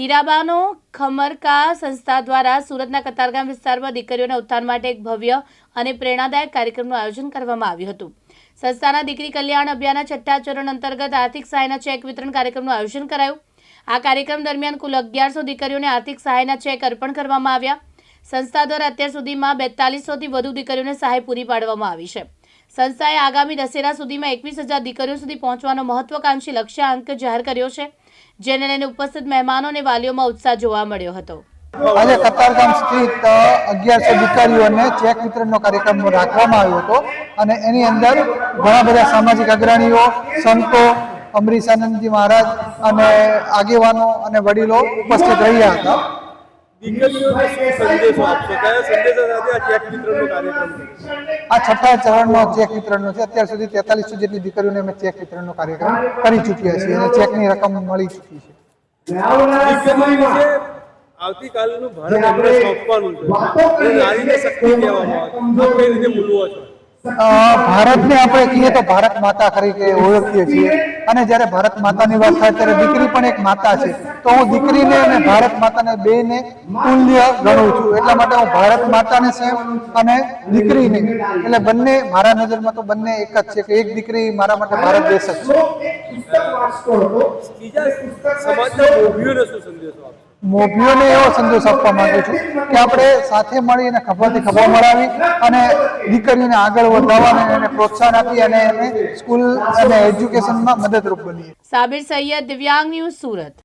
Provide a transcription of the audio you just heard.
હીરાબાનો ખમરકા સંસ્થા દ્વારા સુરતના કતારગામ વિસ્તારમાં દીકરીઓના ઉત્થાન માટે એક ભવ્ય અને પ્રેરણાદાયક કાર્યક્રમનું આયોજન કરવામાં આવ્યું હતું. સંસ્થાના દીકરી કલ્યાણ અભિયાનના છઠ્ઠા ચરણ અંતર્ગત આર્થિક સહાયના ચેક વિતરણ કાર્યક્રમનું આયોજન કરાયું. આ કાર્યક્રમ દરમિયાન કુલ અગિયારસો દીકરીઓને આર્થિક સહાયના ચેક અર્પણ કરવામાં આવ્યા. સંસ્થા દ્વારા અત્યાર સુધીમાં બેતાલીસોથી વધુ દીકરીઓને સહાય પૂરી પાડવામાં આવી છે. સંસ્થાએ આગામી દશેરા સુધીમાં એકવીસ હજાર દીકરીઓ સુધી પહોંચવાનો મહત્વકાંક્ષી લક્ષ્યાંક જાહેર કર્યો છે, જેને લઈને ઉપસ્થિત મહેમાનો અને વાલીઓમાં ઉત્સાહ જોવા મળ્યો હતો. આજે કતારગામ સ્થિત અગિયારસો દીકરીઓને ચેક વિતરણનો કાર્યક્રમ રાખવામાં આવ્યો હતો અને એની અંદર ઘણા બધા સામાજિક અગ્રણીઓ, સંતો, અમરીશ આનંદજી મહારાજ અને આગેવાનો અને વડીલો ઉપસ્થિત રહ્યા હતા. દીકરીઓને શું સંદેશો આપશો ચેક વિતરણનો કાર્યક્રમ છે. અત્યાર સુધી તેતાલીસો જેટલી દીકરીઓને અમે ચેક વિતરણનો કાર્યક્રમ કરી ચૂક્યા છીએ ચેકની રકમ મળી છે. આવતીકાલનું ભારત આપણે સોંપવાનું છે. નારીને શક્તિ કહેવામાં આવે છે. કઈ રીતે બોલવો છો ભારતને આપણે કહીએ તો ભારત માતા તરીકે ઓળખીએ છીએ. અને જ્યારે ભારત માતાની વાત થાય ત્યારે દીકરી પણ એક માતા છે. તો હું દીકરીને અને ભારત માતાને બેને તુલ્ય ગણું છું. એટલા માટે હું ભારત માતાને સેમ અને દીકરીને. એટલે બંને મારા નજરમાં તો બંને એક જ છે કે એક દીકરી મારા માટે ભારત દેશ જ છે. બીજા સમાજના શું સંદેશો મોભીઓને એવો સંદેશ આપવા માંગુ છું કે આપણે સાથે મળી અને ખભાથી ખભા મળાવી અને દીકરીઓને આગળ વધારવા અને એને પ્રોત્સાહન આપી અને એને સ્કૂલ અને એજ્યુકેશનમાં મદદરૂપ બનીએ. સાબિર સૈયદ દિવ્યાંગ ન્યૂઝ સુરત.